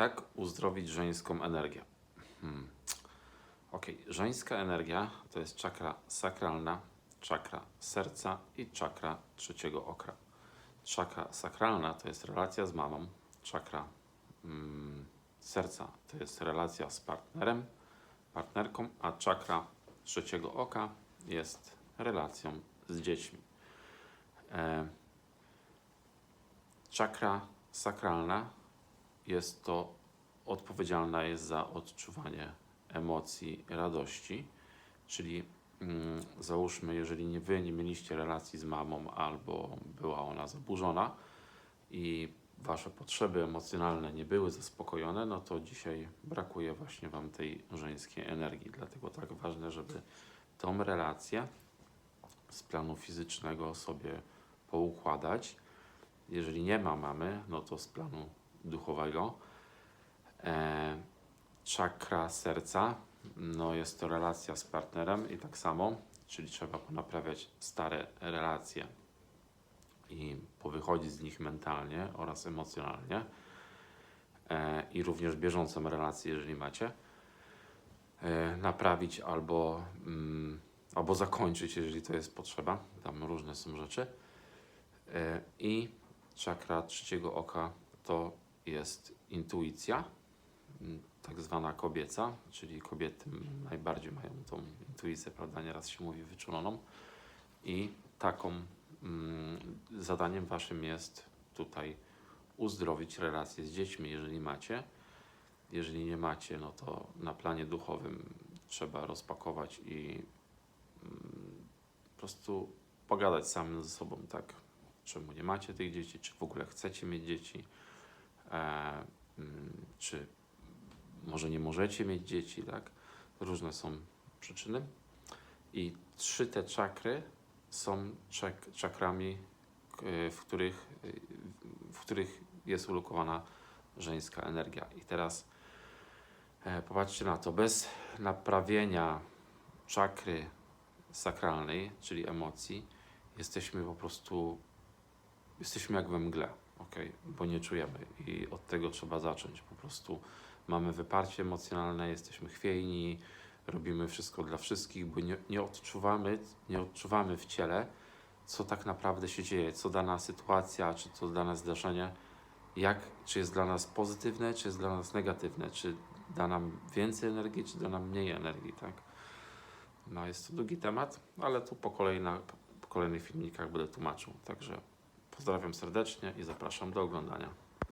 Jak uzdrowić żeńską energię? Hmm. Ok, żeńska energia to jest czakra sakralna, czakra serca i czakra trzeciego okra. Czakra sakralna to jest relacja z mamą, czakra mm, serca to jest relacja z partnerem, partnerką, a czakra trzeciego oka jest relacją z dziećmi. E, czakra sakralna jest to odpowiedzialna jest za odczuwanie emocji radości, czyli mm, załóżmy, jeżeli nie wy nie mieliście relacji z mamą albo była ona zaburzona i wasze potrzeby emocjonalne nie były zaspokojone, no to dzisiaj brakuje właśnie wam tej żeńskiej energii. Dlatego tak ważne, żeby tą relację z planu fizycznego sobie poukładać. Jeżeli nie ma mamy, no to z planu duchowego. E, czakra serca, no jest to relacja z partnerem i tak samo, czyli trzeba ponaprawiać stare relacje i powychodzić z nich mentalnie oraz emocjonalnie e, i również bieżącą relację, jeżeli macie, e, naprawić albo, mm, albo zakończyć, jeżeli to jest potrzeba. Tam różne są rzeczy. E, I czakra trzeciego oka to jest intuicja, m, tak zwana kobieca, czyli kobiety najbardziej mają tą intuicję, prawda, nieraz się mówi wyczuloną. I taką mm, zadaniem waszym jest tutaj uzdrowić relacje z dziećmi, jeżeli macie. Jeżeli nie macie, no to na planie duchowym trzeba rozpakować i mm, po prostu pogadać samym ze sobą, tak? Czemu nie macie tych dzieci, czy w ogóle chcecie mieć dzieci, mm, czy może nie możecie mieć dzieci, tak? Różne są przyczyny. I trzy te czakry są czak czakrami, w których, w których jest ulokowana żeńska energia. I teraz e, popatrzcie na to, bez naprawienia czakry sakralnej, czyli emocji, jesteśmy po prostu, jesteśmy jak we mgle, ok? Bo nie czujemy i od tego trzeba zacząć. Po prostu mamy wyparcie emocjonalne, jesteśmy chwiejni, robimy wszystko dla wszystkich, bo nie, nie odczuwamy, nie odczuwamy w ciele, co tak naprawdę się dzieje, co dana sytuacja, czy to dane zdarzenie, jak, czy jest dla nas pozytywne, czy jest dla nas negatywne, czy da nam więcej energii, czy da nam mniej energii, tak? No jest to długi temat, ale tu po, kolei na, po kolejnych filmikach będę tłumaczył. Także pozdrawiam serdecznie i zapraszam do oglądania.